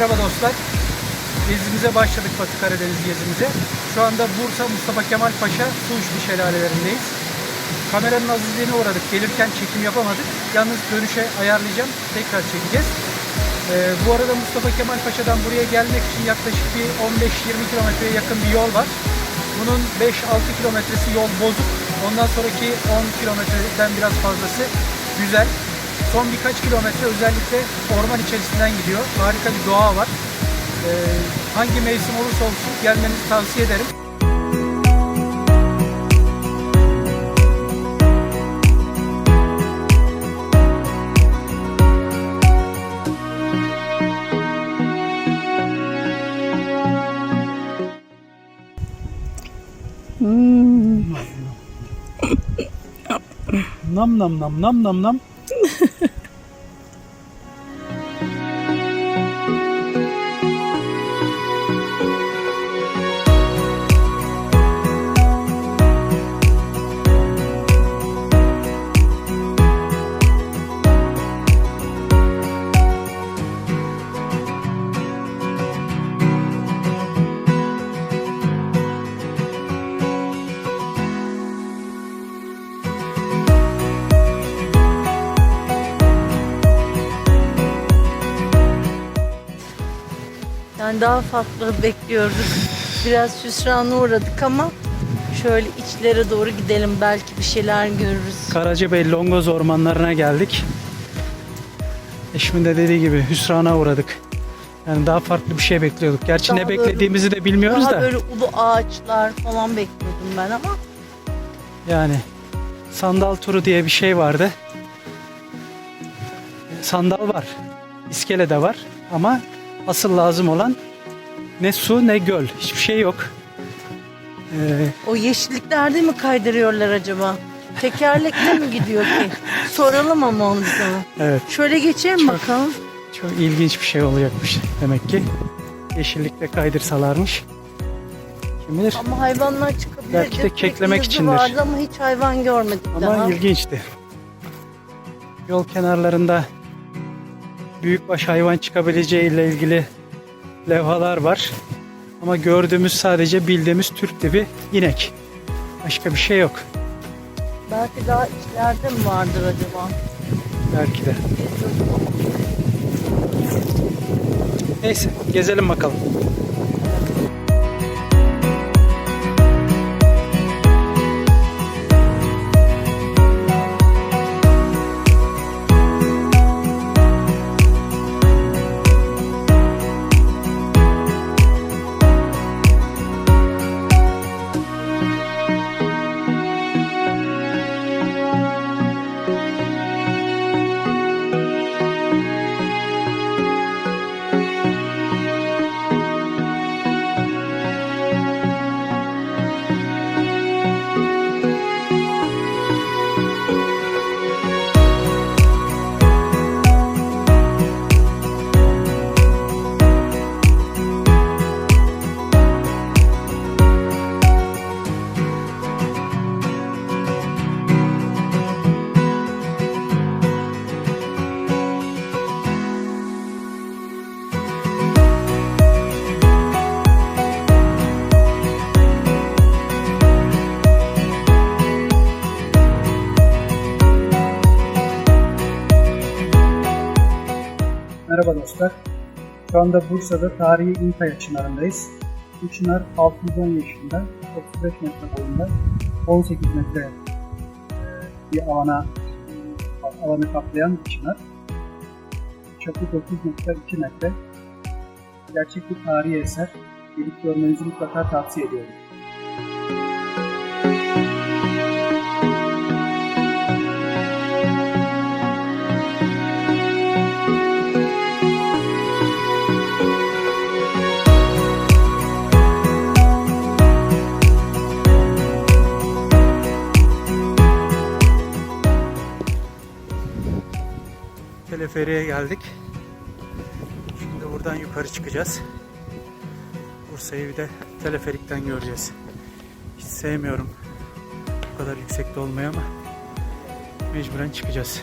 dostlar. Gezimize başladık Batı Karadeniz gezimize. Şu anda Bursa Mustafa Kemal Paşa Su Uçlu şelalelerindeyiz. Kameranın azizliğine uğradık. Gelirken çekim yapamadık. Yalnız dönüşe ayarlayacağım. Tekrar çekeceğiz. Ee, bu arada Mustafa Kemal Paşa'dan buraya gelmek için yaklaşık bir 15-20 kilometreye yakın bir yol var. Bunun 5-6 kilometresi yol bozuk. Ondan sonraki 10 kilometreden biraz fazlası güzel. Son birkaç kilometre özellikle orman içerisinden gidiyor. Harika bir doğa var. Ee, hangi mevsim olursa olsun gelmenizi tavsiye ederim. Nam nam nam nam nam nam. Yani daha farklı bekliyoruz. Biraz hüsrana uğradık ama şöyle içlere doğru gidelim. Belki bir şeyler görürüz. Karacabey Longoz ormanlarına geldik. Eşimin de dediği gibi hüsrana uğradık. Yani daha farklı bir şey bekliyorduk. Gerçi Daha ne böyle- beklediğimizi de bilmiyoruz Daha da. böyle ulu ağaçlar falan bekliyordum ben ama Yani sandal turu diye bir şey vardı. Sandal var. İskele de var ama asıl lazım olan ne su ne göl. Hiçbir şey yok. Ee, o yeşilliklerde mi kaydırıyorlar acaba? Tekerlekle mi gidiyor ki? Soralım ama onu bize. evet Şöyle geçelim bakalım. çok ilginç bir şey olacakmış demek ki. Yeşillikle kaydırsalarmış. Kim bilir? Ama hayvanlar çıkabilir. Belki de keklemek yazı içindir. Vardı ama hiç hayvan görmedik daha. Ama ilginçti. Yol kenarlarında büyükbaş hayvan çıkabileceği ile ilgili levhalar var. Ama gördüğümüz sadece bildiğimiz Türk tipi inek. Başka bir şey yok. Belki daha içlerde mi vardır acaba? Belki de. Neyse gezelim bakalım. Dostlar. Şu anda Bursa'da tarihi İnkaya Çınarı'ndayız. Bu çınar 610 yaşında, 35 metre boyunda, 18 metre e, bir alana alanı kaplayan bir çınar. Çapı 9.2 metre. Gerçek bir tarihi eser. Gelip görmenizi mutlaka tavsiye ediyorum. Teleferiğe geldik. Şimdi buradan yukarı çıkacağız. Bursa'yı bir de teleferikten göreceğiz. Hiç sevmiyorum bu kadar yüksekte olmayı ama mecburen çıkacağız.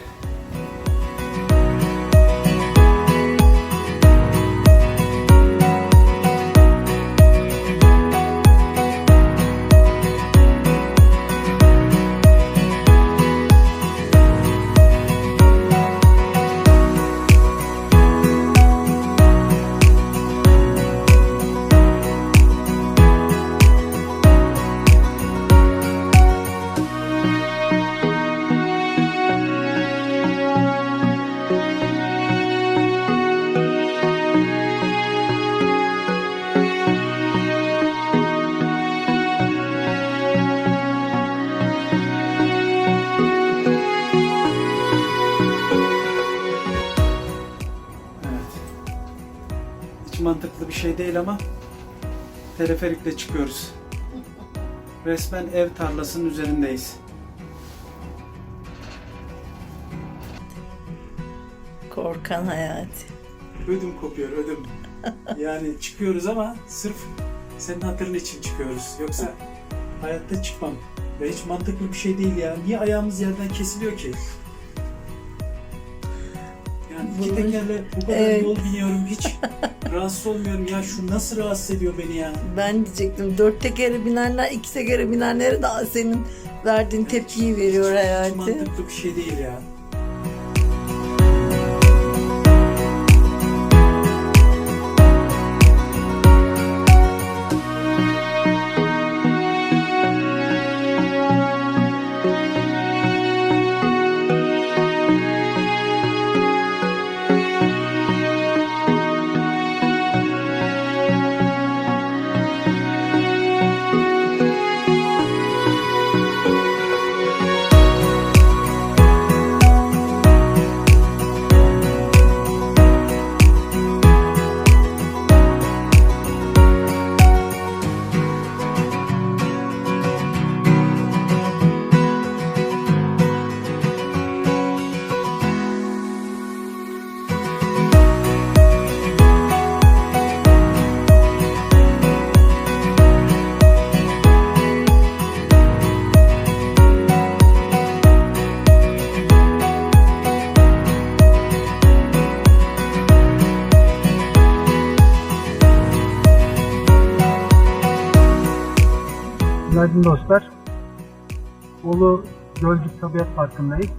Şey değil ama teleferikle çıkıyoruz. Resmen ev tarlasının üzerindeyiz. Korkan hayat. Ödüm kopuyor, ödüm. Yani çıkıyoruz ama sırf senin hatırın için çıkıyoruz. Yoksa hayatta çıkmam. Ve hiç mantıklı bir şey değil ya. Niye ayağımız yerden kesiliyor ki? İki Bunu- tekerle bu kadar Evet. yol biniyorum hiç rahatsız olmuyorum ya. Şu nasıl rahatsız ediyor beni ya? Ben diyecektim dört tekere binenler iki tekere binenlere daha senin verdiğin tepkiyi veriyor Hiç hayatı. mantıklı bir şey değil ya. Günaydın dostlar. Bolu Gölcük Tabiat Parkı'ndayız.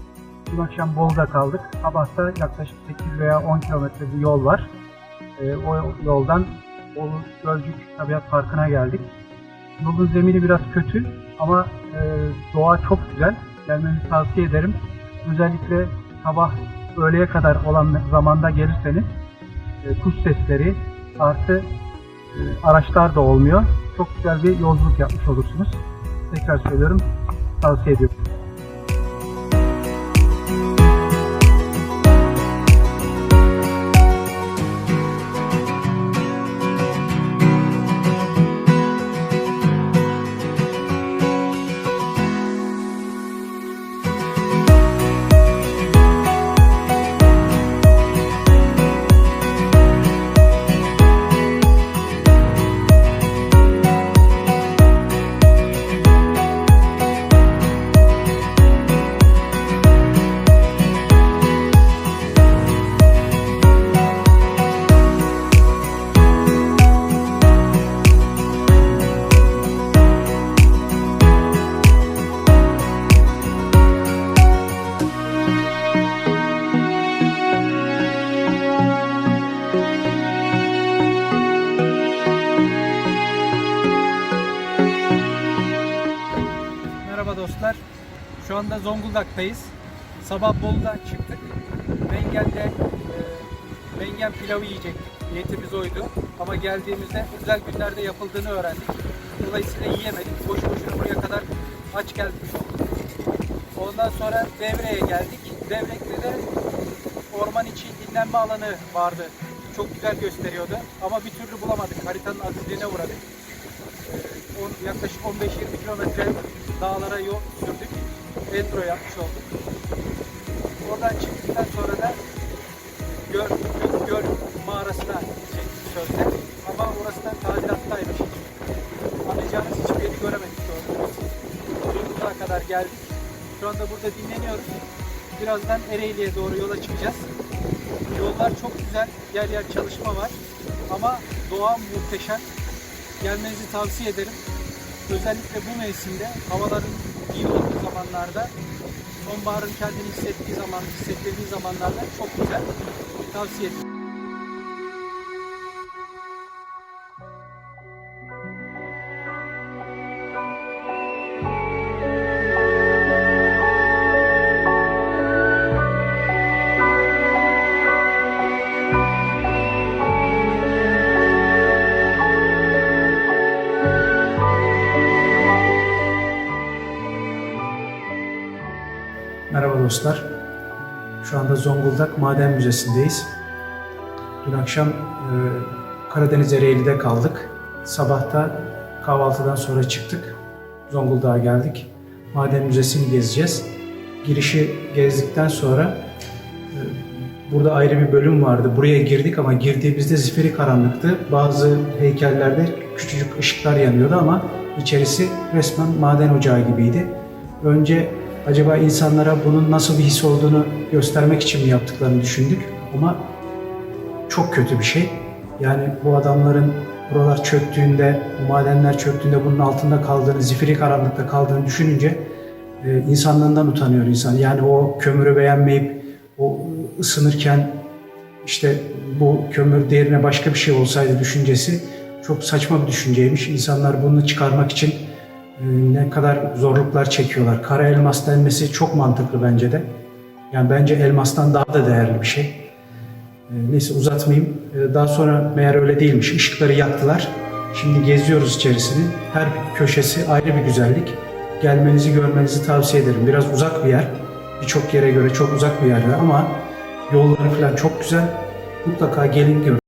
Dün akşam Bolu'da kaldık. Sabahta yaklaşık 8 veya 10 kilometre bir yol var. Ee, o yoldan Bolu Gölcük Tabiat Parkı'na geldik. Yolun zemini biraz kötü ama e, doğa çok güzel. Gelmenizi tavsiye ederim. Özellikle sabah öğleye kadar olan zamanda gelirseniz e, kuş sesleri artı e, araçlar da olmuyor. Çok güzel bir yolculuk yapmış olursunuz. Tekrar söylüyorum, tavsiye ediyorum. Anda Zonguldak'tayız. Sabah Bolu'dan çıktık. Mengen'de e, Mengen pilavı yiyecektik. Niyetimiz oydu. Ama geldiğimizde özel günlerde yapıldığını öğrendik. Dolayısıyla yiyemedik. Boş boşuna buraya kadar aç gelmiş olduk. Ondan sonra Devre'ye geldik. Devrek'te de orman içi dinlenme alanı vardı. Çok güzel gösteriyordu. Ama bir türlü bulamadık. Haritanın azizliğine uğradık. Ee, on- yaklaşık 15-20 kilometre dağlara yol sürdük. Endro yapmış olduk. Oradan çıktıktan sonra da Göl, Göl, Göl mağarasına gidecektik sözde. Ama orası da tadilattaymış. Anlayacağınız hiçbir yeri göremedik doğru. Zonguldak'a kadar geldik. Şu anda burada dinleniyoruz. Birazdan Ereğli'ye doğru yola çıkacağız. Yollar çok güzel. Yer yer çalışma var. Ama doğa muhteşem. Gelmenizi tavsiye ederim. Özellikle bu mevsimde havaların iyi olduğu zamanlarda sonbaharın kendini hissettiği zaman, hissettirdiği zamanlarda çok güzel. Tavsiye ederim. Dostlar. Şu anda Zonguldak Maden Müzesi'ndeyiz. Dün akşam e, Karadeniz Ereğli'de kaldık. Sabahta kahvaltıdan sonra çıktık. Zonguldak'a geldik. Maden Müzesi'ni gezeceğiz. Girişi gezdikten sonra e, burada ayrı bir bölüm vardı. Buraya girdik ama girdiğimizde zifiri karanlıktı. Bazı heykellerde küçücük ışıklar yanıyordu ama içerisi resmen maden ocağı gibiydi. Önce acaba insanlara bunun nasıl bir his olduğunu göstermek için mi yaptıklarını düşündük ama çok kötü bir şey. Yani bu adamların buralar çöktüğünde, bu madenler çöktüğünde bunun altında kaldığını, zifiri karanlıkta kaldığını düşününce e, insanlığından utanıyor insan. Yani o kömürü beğenmeyip o ısınırken işte bu kömür değerine başka bir şey olsaydı düşüncesi çok saçma bir düşünceymiş. İnsanlar bunu çıkarmak için ne kadar zorluklar çekiyorlar. Kara elmas denmesi çok mantıklı bence de. Yani bence elmastan daha da değerli bir şey. E, Neyse uzatmayayım. E, Daha sonra meğer öyle değilmiş. Işıkları yaktılar. Şimdi geziyoruz içerisini. Her köşesi ayrı bir güzellik. Gelmenizi görmenizi tavsiye ederim. Biraz uzak bir yer. Birçok yere göre çok uzak bir yer ama yolları falan çok güzel. Mutlaka gelin görün.